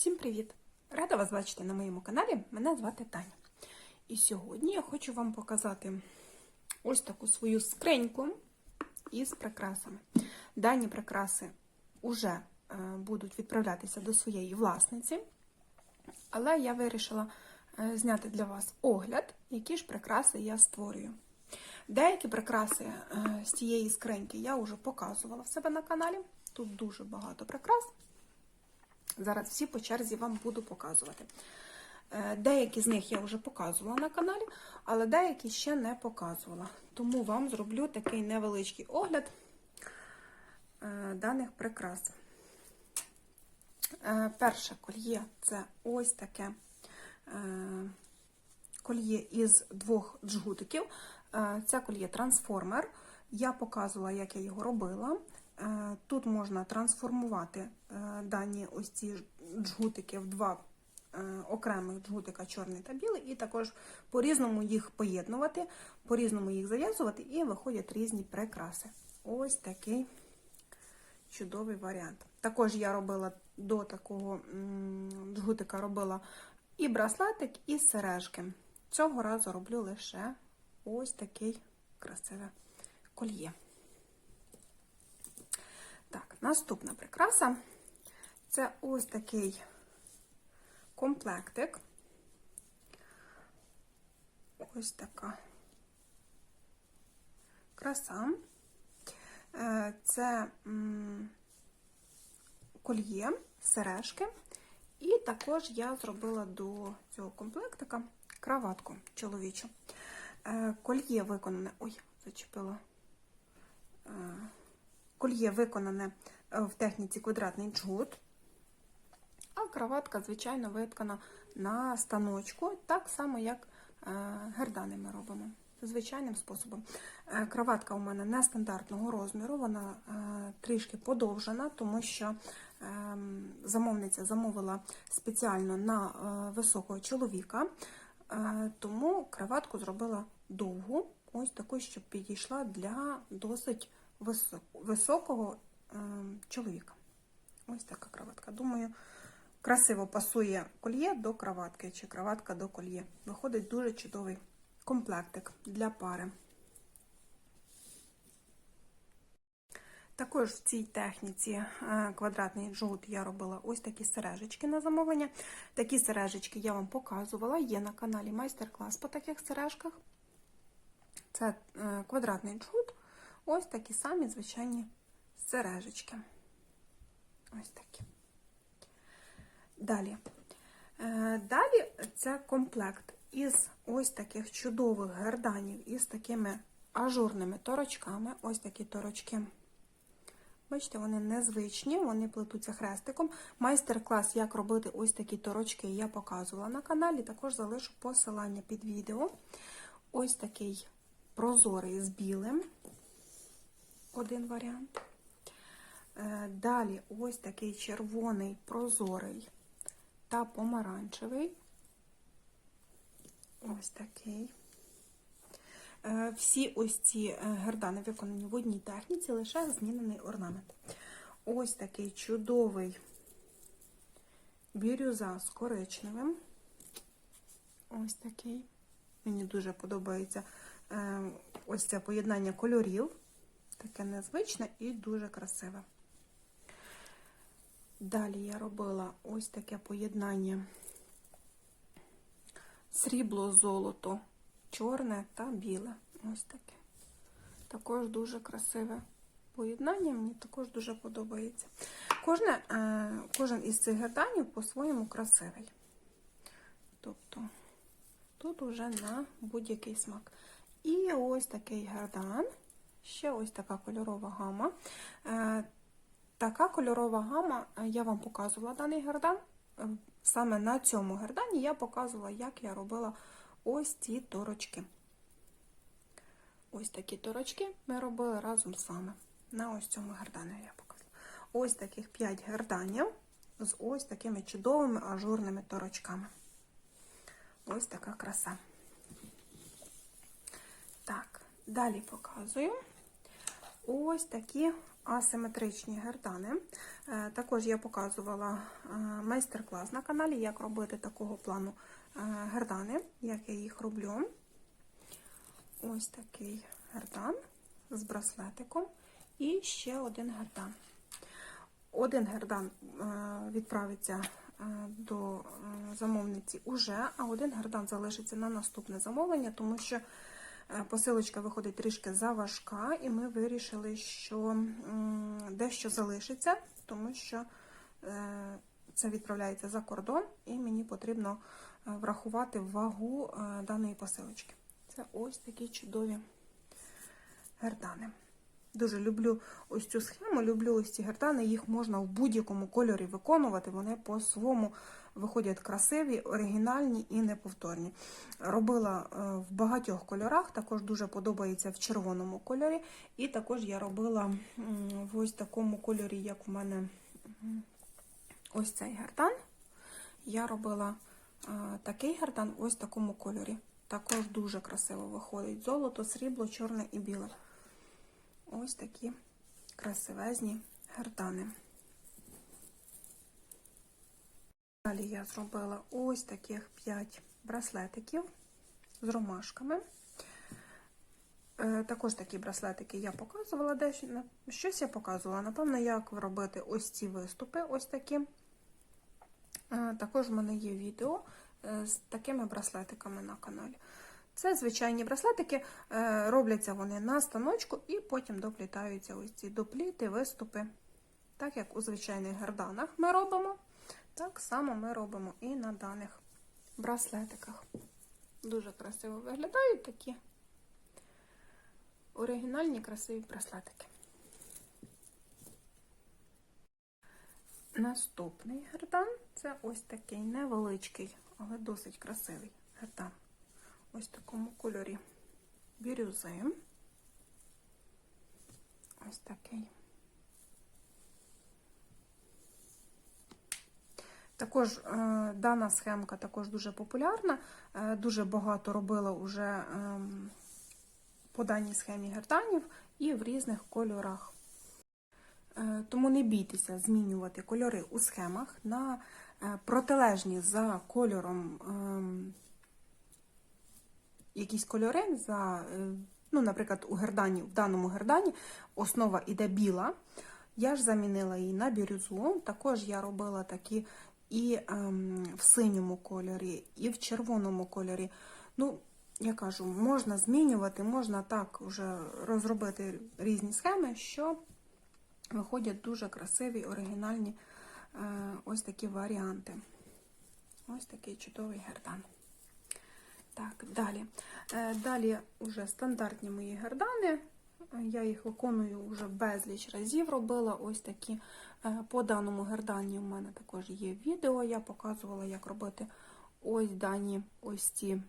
Всім привіт! Рада вас бачити на моєму каналі. Мене звати Таня. І сьогодні я хочу вам показати ось таку свою скриньку із прикрасами. Дані прикраси вже е, будуть відправлятися до своєї власниці, але я вирішила е, зняти для вас огляд, які ж прикраси я створюю. Деякі прикраси е, з цієї скриньки я вже показувала в себе на каналі. Тут дуже багато прикрас. Зараз всі по черзі вам буду показувати. Е, Деякі з них я вже показувала на каналі, але деякі ще не показувала. Тому вам зроблю такий невеличкий огляд е, даних прикрас. Е, Перше кольє це ось таке кольє із двох джгутиків. Це кольє трансформер. Я показувала, як я його робила. Е, Тут можна трансформувати е, дані ось ці джгутики в два е, окремих джгутика, чорний та білий, і також по-різному їх поєднувати, по-різному їх зав'язувати, і виходять різні прикраси. Ось такий чудовий варіант. Також я робила до такого джгутика робила і браслетик, і сережки. Цього разу роблю лише ось такий красиве кольє. Так, наступна прикраса це ось такий комплектик. Ось така краса. Е, Це кольє, сережки. І також я зробила до цього комплектика краватку чоловічу. Е, Кольє виконане. Ой, зачепила. Е, Кольє виконане е, в техніці квадратний джгут, а краватка, звичайно, виткана на станочку, так само, як е, гердани ми робимо. Звичайним способом. Краватка у мене нестандартного розміру, вона трішки подовжена, тому що е, замовниця замовила спеціально на високого чоловіка, тому краватку зробила довгу, ось таку, щоб підійшла для досить високого е, чоловіка. Ось така краватка. Думаю, красиво пасує кольє до краватки, чи краватка до кольє. Виходить дуже чудовий комплектик для пари. Також в цій техніці е, квадратний джут я робила ось такі сережечки на замовлення. Такі сережечки я вам показувала, є на каналі майстер-клас по таких сережках. Це е, квадратний джут. Ось такі самі звичайні сережечки. Ось такі. Далі. Е, Далі це комплект із ось таких чудових герданів, із такими ажурними торочками. Ось такі торочки. Бачите, вони незвичні, вони плетуться хрестиком. Майстер-клас, як робити ось такі торочки, я показувала на каналі. Також залишу посилання під відео. Ось такий прозорий з білим один варіант. Е, Далі ось такий червоний, прозорий та помаранчевий. Ось такий. Е, Всі ось ці гердани виконані в одній техніці, лише змінений орнамент. Ось такий чудовий бірюза з коричневим. Ось такий. Мені дуже подобається е, ось це поєднання кольорів. Таке незвичне і дуже красиве. Далі я робила ось таке поєднання срібло, золото, чорне та біле. Ось таке. Також дуже красиве поєднання, мені також дуже подобається. Кожне, е, Кожен із цих герданів по-своєму красивий. Тобто, тут уже на будь-який смак. І ось такий гердан. Ще ось така кольорова гама. Е, така кольорова гама, е, я вам показувала даний гердан. Е, саме на цьому гердані я показувала, як я робила ось ці торочки. Ось такі торочки ми робили разом з вами. На ось цьому гердані я показувала. Ось таких 5 герданів з ось такими чудовими ажурними торочками. Ось така краса. Далі показую. ось такі асиметричні гердани. Е, Також я показувала е, майстер-клас на каналі, як робити такого плану е, гердани, як я їх роблю. Ось такий гердан з браслетиком і ще один гердан. Один гердан відправиться до замовниці уже, а один гердан залишиться на наступне замовлення, тому що посилочка виходить трішки заважка, і ми вирішили, що дещо залишиться, тому що е, це відправляється за кордон, і мені потрібно е, врахувати вагу е, даної посилочки. Це ось такі чудові гердани. Дуже люблю ось цю схему, люблю ось ці гердани, їх можна в будь-якому кольорі виконувати, вони по-своєму виходять красиві, оригінальні і неповторні. Робила е, в багатьох кольорах, також дуже подобається в червоному кольорі. І також я робила в ось такому кольорі, як у мене ось цей гердан. Я робила е, такий гердан ось в такому кольорі. Також дуже красиво виходить. Золото, срібло, чорне і біле. Ось такі красивезні гердани. Далі я зробила ось таких 5 браслетиків з ромашками. Е, Також такі браслетики я показувала дещо. Щось я показувала. Напевно, як робити ось ці виступи, ось такі. Е, Також в мене є відео е, з такими браслетиками на каналі. Це звичайні браслетики, е, робляться вони на станочку і потім доплітаються ось ці допліти, виступи. Так як у звичайних герданах ми робимо, так само ми робимо і на даних браслетиках. Дуже красиво виглядають такі оригінальні красиві браслетики. Наступний гердан це ось такий невеличкий, але досить красивий гердан. Ось такому кольорі бірюзи. Ось такий. Також е, дана схемка також дуже популярна. Е, дуже багато робила вже е, по даній схемі герданів і в різних кольорах. Е, тому не бійтеся змінювати кольори у схемах на протилежні за кольором. Якісь кольори за, е, ну, наприклад, у гердані, в даному гердані основа іде біла. Я ж замінила її на бірюзу. Також я робила такі і ем, в синьому кольорі, і в червоному кольорі. Ну, я кажу, можна змінювати, можна так вже розробити різні схеми, що виходять дуже красиві, оригінальні е, ось такі варіанти. Ось такий чудовий гердан. Так, далі. Е, Далі вже стандартні мої гердани. Я їх виконую вже безліч разів робила. Ось такі. Е, По даному гердані у мене також є відео. Я показувала, як робити ось дані ось ці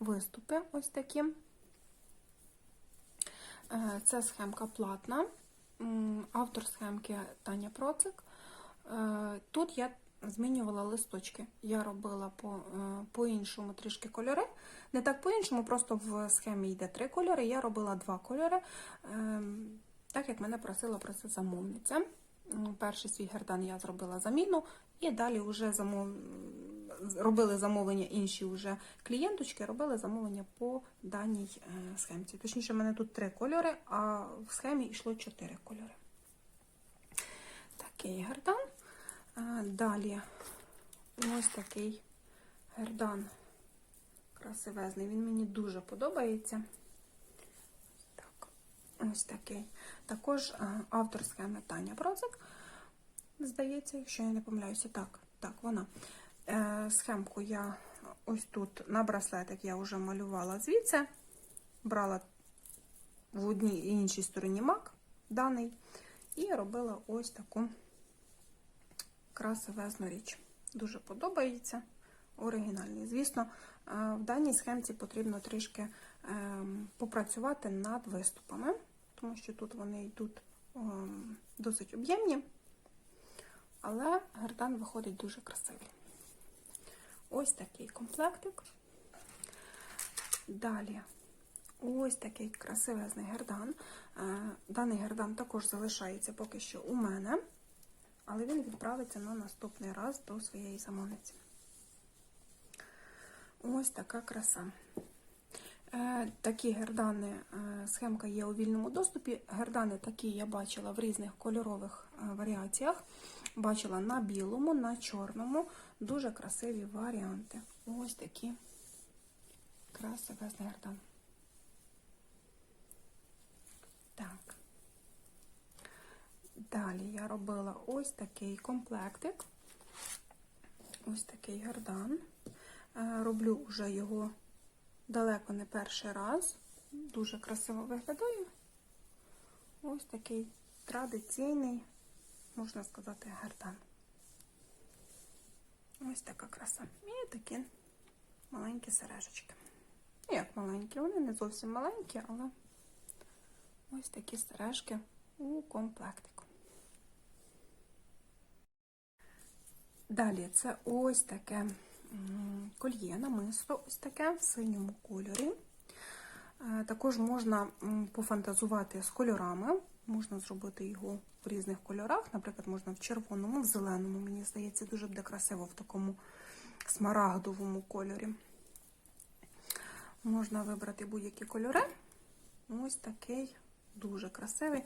виступи. Ось такі. Е, Це схемка платна. Автор схемки Таня Процик. Е, Тут я змінювала листочки. Я робила по, е, по-іншому трішки кольори. Не так по-іншому, просто в схемі йде три кольори. Я робила два кольори, е, так як мене просила про це замовниця. Перший свій гердан я зробила заміну, і далі вже замов... робили замовлення інші вже клієнточки, робили замовлення по даній е, схемці. Точніше, в мене тут три кольори, а в схемі йшло чотири кольори. Такий гердан. Далі ось такий гердан красивезний. Він мені дуже подобається. Так, ось такий. Також а, автор схеми Таня Процик. Здається, якщо я не помиляюся, так, так, вона. Е, Схемку я ось тут на браслетик я вже малювала звідси. Брала в одній і іншій стороні мак даний, і робила ось таку красивезну річ. Дуже подобається. Оригінальний. Звісно, е, в даній схемці потрібно трішки ем, попрацювати над виступами, тому що тут вони йдуть ем, досить об'ємні, але гердан виходить дуже красивий. Ось такий комплектик. Далі ось такий красивезний гердан. Е, Даний гердан також залишається поки що у мене, але він відправиться на наступний раз до своєї замовниці. Ось така краса. Е, Такі гердани, е, схемка є у вільному доступі. Гердани такі я бачила в різних кольорових е, варіаціях. Бачила на білому, на чорному. Дуже красиві варіанти. Ось такі красивезний гердан. Так. Далі я робила ось такий комплектик. Ось такий гердан. Е, Роблю вже його далеко не перший раз. Дуже красиво виглядає. Ось такий традиційний, можна сказати, гердан. Ось така краса. І такі маленькі сережечки. Як маленькі, вони не зовсім маленькі, але ось такі сережки у комплектику. Далі це ось таке кольє намисло, ось таке в синьому кольорі. Е, Також можна пофантазувати з кольорами, можна зробити його в різних кольорах, наприклад, можна в червоному, в зеленому, мені здається, дуже буде красиво в такому смарагдовому кольорі. Можна вибрати будь-які кольори. Ось такий дуже красивий.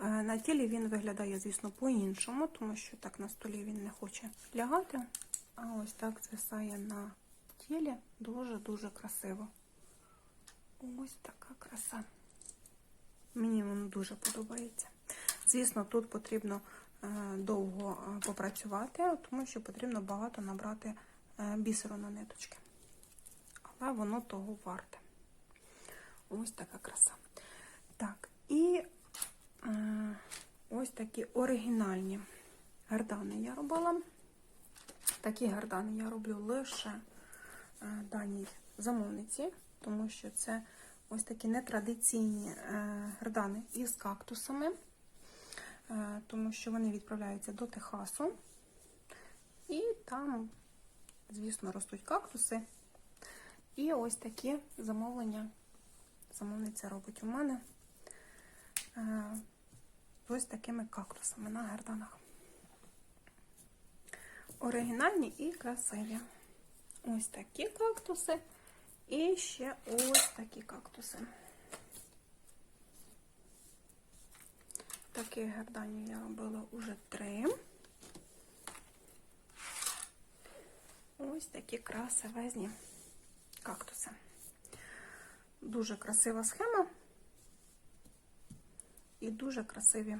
Е, На тілі він виглядає, звісно, по-іншому, тому що так на столі він не хоче лягати. А ось так звисає на тілі. Дуже-дуже красиво. Ось така краса. Мені воно дуже подобається. Звісно, тут потрібно е, довго е, попрацювати, тому що потрібно багато набрати бісеру на ниточки. Але воно того варте. Ось така краса. Так, і е, ось такі оригінальні гардани я робила. Такі гардани я роблю лише е, даній замовниці, тому що це ось такі нетрадиційні е, гардани із кактусами, тому що вони відправляються до Техасу. І там, звісно, ростуть кактуси. І ось такі замовлення замовниця робить у мене ось такими кактусами на герданах. Оригінальні і красиві. Ось такі кактуси. І ще ось такі кактуси. Таких герданів я робила уже три. Ось такі красивезні кактуси. Дуже красива схема. І дуже красиві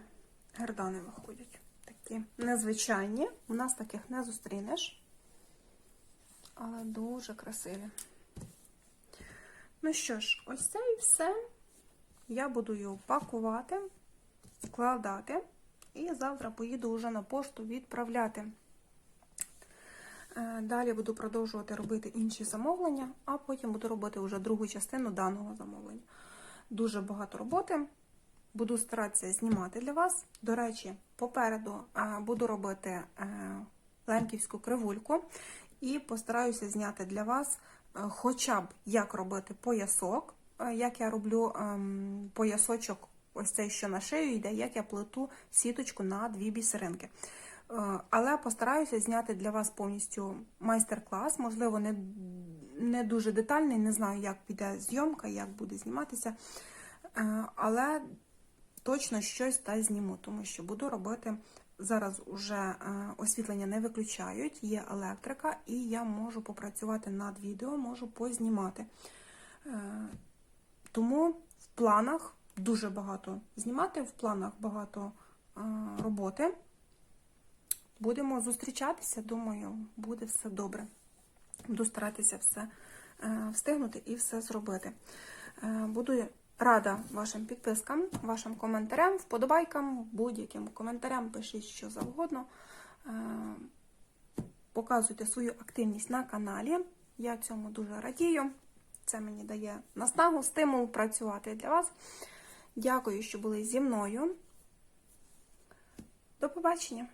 гердани виходять. Такі незвичайні. У нас таких не зустрінеш, але дуже красиві. Ну що ж, ось це і все. Я буду його пакувати, складати, і завтра поїду вже на пошту відправляти. Е, Далі буду продовжувати робити інші замовлення, а потім буду робити вже другу частину даного замовлення. Дуже багато роботи. Буду старатися знімати для вас. До речі, попереду е, буду робити е, лемківську кривульку і постараюся зняти для вас е, хоча б як робити поясок, як я роблю ем, поясочок, ось цей, що на шию йде, як я плету сіточку на дві бісеринки. Але постараюся зняти для вас повністю майстер-клас, можливо, не, не дуже детальний, не знаю, як піде зйомка, як буде зніматися. Але точно щось та зніму, тому що буду робити. Зараз уже е, освітлення не виключають, є електрика, і я можу попрацювати над відео, можу познімати. Е, Тому в планах дуже багато знімати, в планах багато е, роботи. Будемо зустрічатися, думаю, буде все добре. Буду старатися все встигнути і все зробити. Буду рада вашим підпискам, вашим коментарям, вподобайкам, будь-яким коментарям пишіть що завгодно. Е, Показуйте свою активність на каналі. Я цьому дуже радію. Це мені дає наснагу, стимул працювати для вас. Дякую, що були зі мною. До побачення!